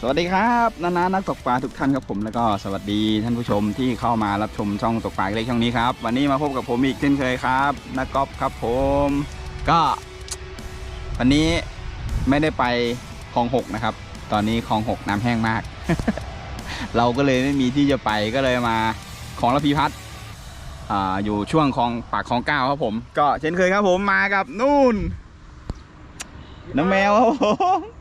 สวัสดีครับนานานักตกปลาทุกท่านครับผมแล้วก็สวัสดีท่านผู้ชมที่เข้ามารับชมช่องตกปลาเล็กช่องนี้ครับ วันนี้มาพบกับผมอีกเช่นเคยครับนักกอล์ฟครับผม ก็ วันนี้ไม่ได้ไปคลองหกนะครับ ตอนนี้คลองหกน้ำแห้งมาก เราก็เลยไม่มีที่จะไปก็เลยมาของระพีพัฒน์อยู่ช่วงคลองปากคลองเก้าครับผม ก็เช่นเคยครับผมมากับนู่นน้ำแมวครับผม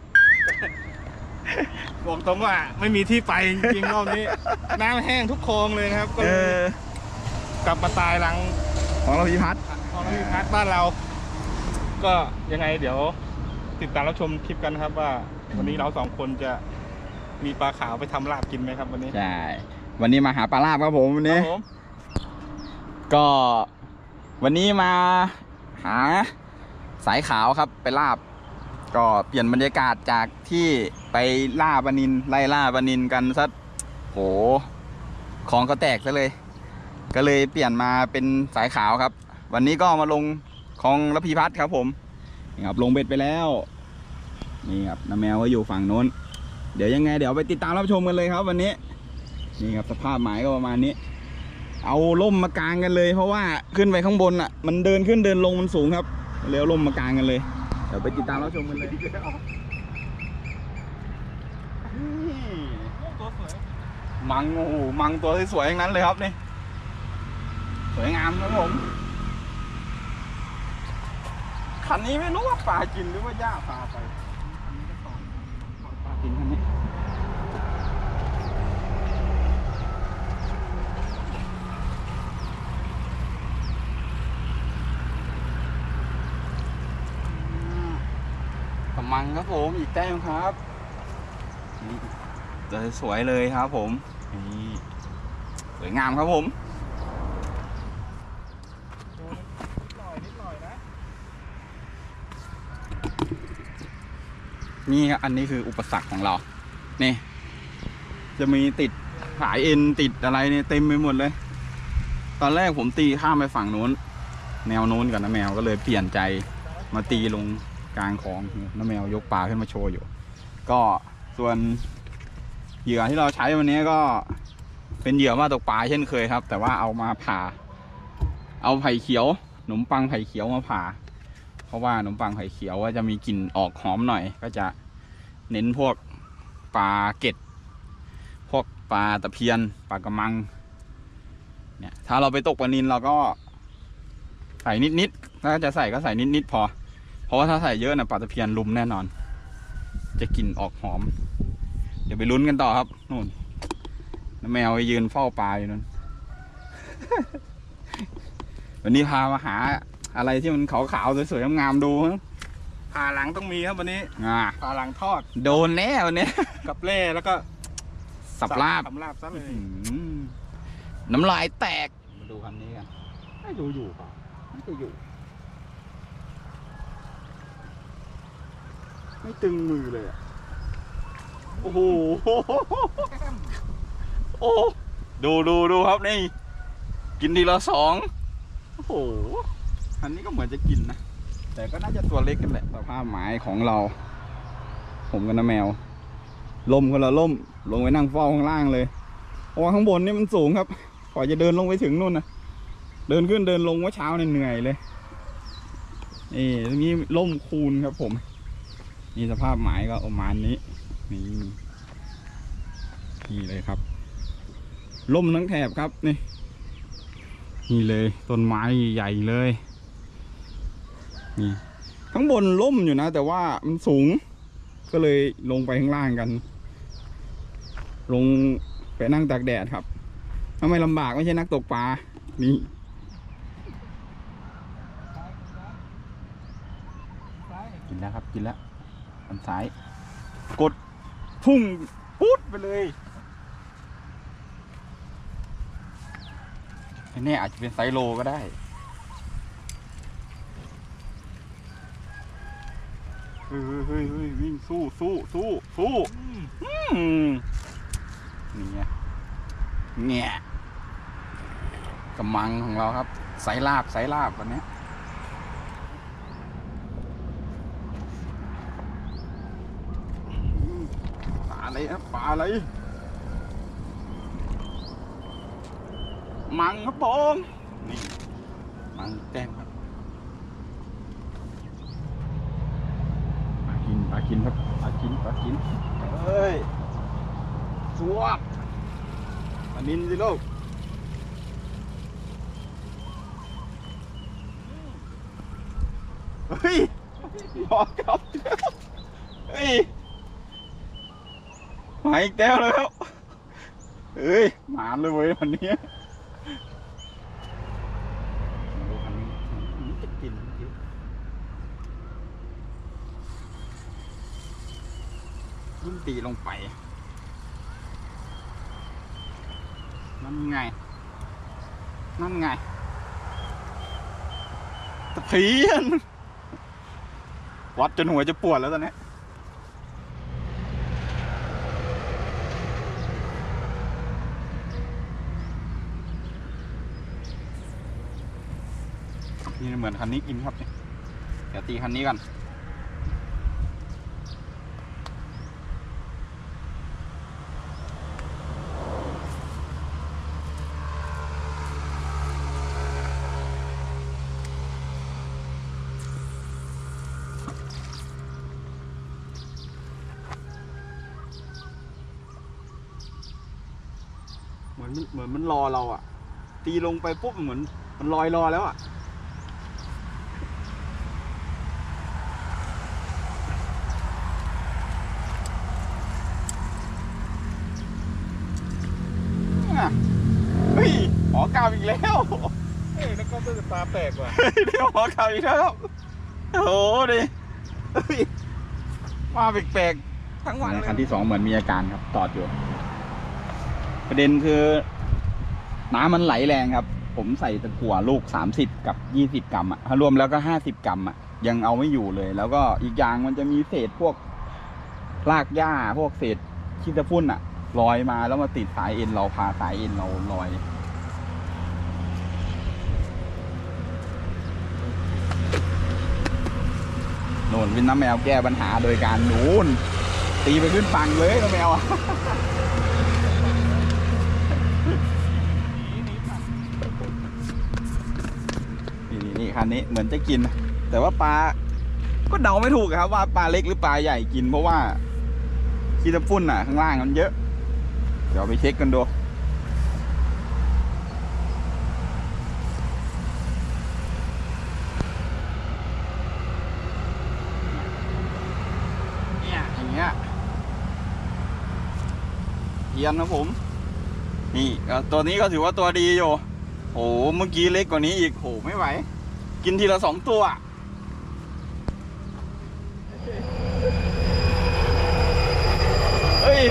บอกตรงว่าไม่มีที่ไปจริงๆรอบนี้ น้ำแห้งทุกโคลองเลยนะครับ ก็เอเลยอกลับมาตายหลังของระพีพัฒน์ของพิพัฒน์บ้านเรา ก็ยังไงเดี๋ยว ติดตามรับชมคลิปกันนะครับว่า วันนี้เราสองคนจะมีปลาขาวไปทำลาบกินไหมครับวันนี้ใช่ วันนี้มาหาปลาลาบครับผมวันคนี้รับผม ก็วันนี้มาหาสายขาวครับไปลาบ ก็เปลี่ยนบรรยากาศจากที่ไปล่าปลานินไล่ล่าปลานินกันสักโหของก็แตกซะเลย ก็เลยเปลี่ยนมาเป็นสายขาวครับ วันนี้ก็มาลงคลองระพีพัฒน์ครับผมนี่ครับลงเบ็ดไปแล้ว นี่ครับน้าแมวก็อยู่ฝั่งโน้น เดี๋ยวยังไงเดี๋ยวไปติดตามรับชมกันเลยครับ วันนี้ นี่ครับสภาพหมายก็ประมาณนี้ เอาล่มมากางกันเลย เพราะว่าขึ้นไปข้างบนอะ มันเดินขึ้นเดินลงมันสูงครับเลยเอาล่มมากางกันเลย เดี๋ยวไปติดตามรับชมกันเลยตัวสวยมังโอ้โหมังตัวสวยๆทั้งนั้นเลยครับนี่สวยงามครับผมคันนี้ไม่รู้ว่าปลากินหรือว่าหญ้าปลาไปลากินคันนี้ กำมังครับผมอีกแต้มครับจะสวยเลยครับผมนี่สวยงามครับผมนี่ครับอันนี้คืออุปสรรคของเรา นี่ จะมีติดสายเอ็นติดอะไรเนี่ยเต็มไปหมดเลย ตอนแรกผมตีข้ามไปฝั่งนู้น แนวนู้นกับน้าแมวก็เลยเปลี่ยนใจมาตีลง กลางคลองน้าแมวยกปลาขึ้นมาโชว์อยู่ ก็ส่วนเหยื่อที่เราใช้วันนี้ก็เป็นเหยื่อมาตกปลาเช่นเคยครับ แต่ว่าเอามาผ่า เอาไผ่เขียวขนมปังไผ่เขียวมาผ่า เพราะว่าขนมปังไผ่เขียวว่าจะมีกลิ่นออกหอมหน่อย ก็จะเน้นพวกปลาเก็ดพวกปลาตะเพียนปลากระมังเนี่ยถ้าเราไปตกปลานินเราก็ใส่นิดๆถ้าจะใส่ก็ใส่นิดๆพอ เพราะว่าถ้าใส่เยอะนะปลาตะเพียนลุมแน่นอน จะกลิ่นออกหอม เดี๋ยวไปลุ้นกันต่อครับนู่นน้าแมวไปยืนเฝ้าปลาอยู่นั่นวันนี้พามาหาอะไรที่มันขาวๆสวยๆงามๆดูฮะผ่าหลังต้องมีครับวันนี้อ่าผ่าหลังทอด โดนแน่วันนี้กับเล่แล้วก็สับลาบสับลาบซะเลยอืมน้ำลายแตกมาดูคันนี้กันไม่ดูอยู่เปล่าไม่จะอยู่ ไม่ตึงมือเลยอะ โอ้โห โอ้ดูดูดูครับนี่ กินทีละสอง โอ้โห อันนี้ก็เหมือนจะกินนะ แต่ก็น่าจะตัวเล็กกันแหละสภาพหมายของเรา ผมกับน้าแมว ล่มคนละล่ม ลงไปนั่งเฝ้าข้างล่างเลยเพราะว่าข้างบนนี่มันสูงครับกว่าจะเดินลงไปถึงนู่นนะเดินขึ้นเดินลงว่าเช้าเนี่ยเหนื่อยเลยนี่ตรงนี้ล่มคูนครับผม นี่สภาพหมายก็ประมาณนี้ นี่นี่เลยครับล่มทั้งแถบครับนี่ นี่เลยต้นไม้ใหญ่เลย นี่ข้างบนล่มอยู่นะ แต่ว่ามันสูง ก็เลยลงไปข้างล่างกัน ลงไปนั่งตากแดดครับถ้าไมลำบากไม่ใช่นักตกปลานี่กินแล้วครับกินแล้ว อันซ้าย กดพุ่งปุ๊ดไปเลยไอ้นี่อาจจะเป็นไซโลก็ได้ เฮ้ยเฮ้ยเฮ้ยวิ่งสู้สู้สู้สู้นี่ไงเงี้ยกำมังของเราครับ สายลาบสายลาบวันนี้ มาเลยครับปลาอะไร มังครับผมนี่ มังแต้มครับปลากินปลากินครับปลากินปลากินเฮ้ยสวบปลานินสิลูกเฮ้ยรอครับเฮ้ย มาอีกแล้วแล้วเฮ้ยหมานเลยเว้ยวันนี้มาดูคันนี้อืมจะกินจะกินรุ่นตีลงไปนั่นไง นั่นไงตะเพียนวัดจนหัวจะปวดแล้วตอนนี้ นี่เหมือนคันนี้กินครับเดี๋ยวตีคันนี้กันเหมือนมันเหมือนมันรอเราอะตีลงไปปุ๊บเหมือนมันลอยรอแล้วอะเฮ้ยหมอกาวอีก แล้วเอ้ยแล้วก็เป็นปลาแปลกว่ะเฮ้ยเดี๋ยวหมอกาวอีกแล้วครับโอ้โหดิเฮ้ยมาแปลกๆทั้งวันคันที่สองเหมือนมีอาการครับ ตอดอยู่ ประเด็นคือ น้ำมันไหลแรงครับ ผมใส่ตะกั่วลูก30กับ20กรัมอะถ้ารวมแล้วก็50กรัมอะยังเอาไม่อยู่เลย แล้วก็อีกอย่างมันจะมีเศษพวกรากหญ้าพวกเศษขี้ตะพุ่นอะลอยมาแล้วมาติดสายเอ็นเราพาสายเอ็นเราลอย น่นวินน้ำแมวแก้ปัญหาโดยการนูนตีไปขึ้นฝั่งเลยน้ำแมวอะนี่นี่นี่คันนี้เหมือนจะกิน แต่ว่าปลาก็เดาไม่ถูกครับ ว่าปลาเล็กหรือปลาใหญ่กินเพราะว่าขี้ตะพุ่นอะ ข้างล่างมันเยอะ เดี๋ยวไปเช็คกันดู เนี่ยอย่างเงี้ย เทียนนะผม นี่ตัวนี้ก็ถือว่าตัวดีอยู่โอ้เมื่อกี้เล็กกว่านี้อีกโหไม่ไหว กินทีละสองตัวเฮ้ย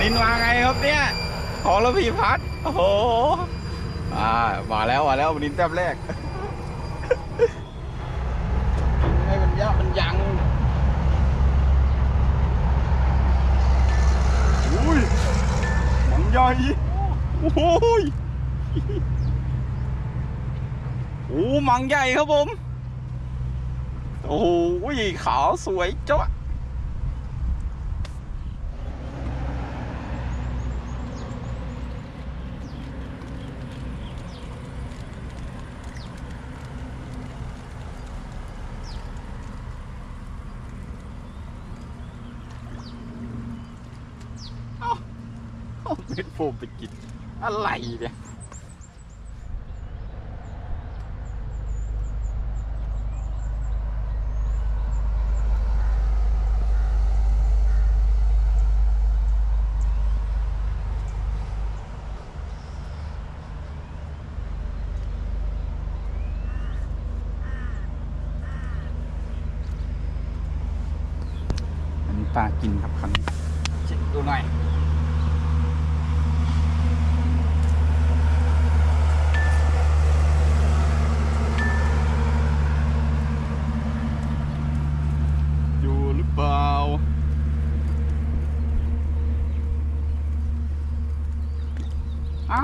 นินมาไงครับเนี่ย ขอระพีพัดโอ้โหอ่ามาแล้วมาแล้วนินแต้มแรกให้มันยับมันยังอุ้ยหนัง ใหญ่โอ้ยโอ้มังใหญ่ครับผม โอ้ยขาวสวยจ้ะ เอาเม็ดโฟมไปกิน อะไรเนี่ยปลากินครับคันนี้เช็คดูหน่อยหรือเปล่า เอ้า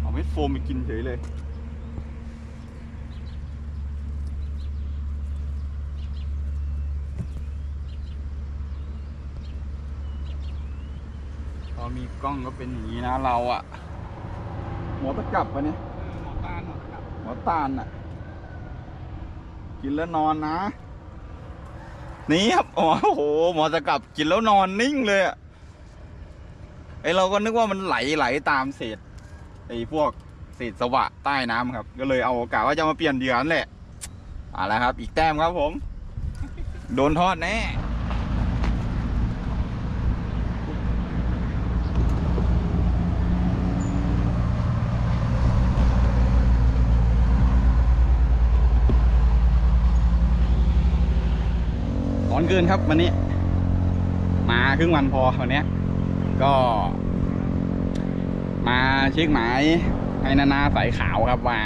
เอาเม็ดโฟมไปกินเฉยเลย พอมีกล้องก็เป็นอย่างนี้นะเราอะหมอตะกลับปะเนี่ยหมอตาลครับหมอตาลอะกินแล้วนอนนะ นี่ครับอ๋อโอ้โห หมอตะกลับกินแล้วนอนนิ่งเลยอะไอเราก็นึกว่ามันไหลไหลตามเศษไอพวกเศษสวะใต้น้ำครับ ก็เลยเอาโอกาสว่าจะมาเปลี่ยนเหยื่อนั่นแหละเอาละครับ อีกแต้มครับผม โดนทอดแน่ร้อนเกินครับวันนี้ มาครึ่งวันพอวันนี้ก็ มาเช็คหมาย ให้นานาสายขาวครับว่า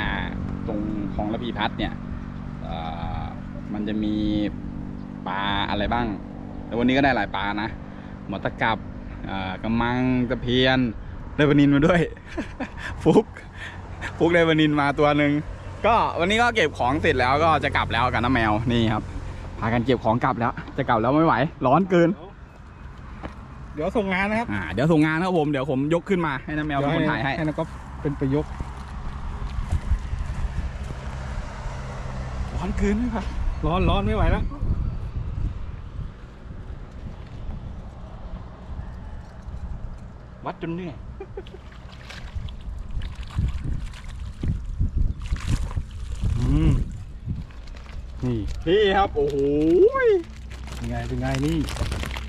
ตรงของระพีพัฒน์เนี่ยเอ่อมันจะมีปลาอะไรบ้าง แต่วันนี้ก็ได้หลายปลานะ หมอตะกับเอ่อกำมังตะเพียนได้ปลานินมาด้วย ฟุกฟุกได้ปลานินมาตัวหนึ่งก็วันนี้ก็เก็บของเสร็จแล้วก็จะกลับแล้วกับน้าแมวนี่ครับพากันเก็บของกลับแล้ว จะกลับแล้วไม่ไหว ร้อนเกิน เดี๋ยวส่งงานนะครับอ่าเดี๋ยวส่งงานครับผมเดี๋ยวผมยกขึ้นมาให้น้าแมวเป็นคนถ่ายให้ให้นักก็ เป็นประยกร้อนเกินไหมครับร้อนร้อนไม่ไหวแล้ววัดจนเหนื่อยอืมนี่พี่ครับ โอ้โหเป็นไงเป็นไงนี่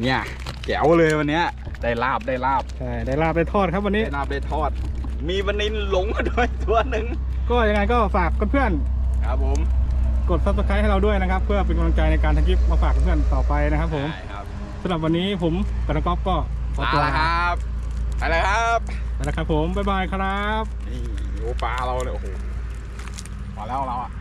เนี่ยแจ๋วเลยวันเนี้ย ได้ลาบได้ลาบ ใช่ ได้ลาบได้ทอดครับวันนี้ ได้ลาบได้ทอด มีบันนินหลงมาด้วยตัวหนึ่งก็ยังไงก็ฝากเพื่อนครับผมๆกด subscribe ให้เราด้วยนะครับ เพื่อเป็นกำลังใจในการทำคลิปมาฝากเพื่อนต่อไปนะครับผมได้ครับสำหรับวันนี้ผมกับนักกอล์ฟก็ขอลาตัวแล้วครับไปเลยครับไปแล้วครับผมบ๊ายบายครับ นี่โอ้ปลาเราเลยโอ้โหพอแล้วเราอะ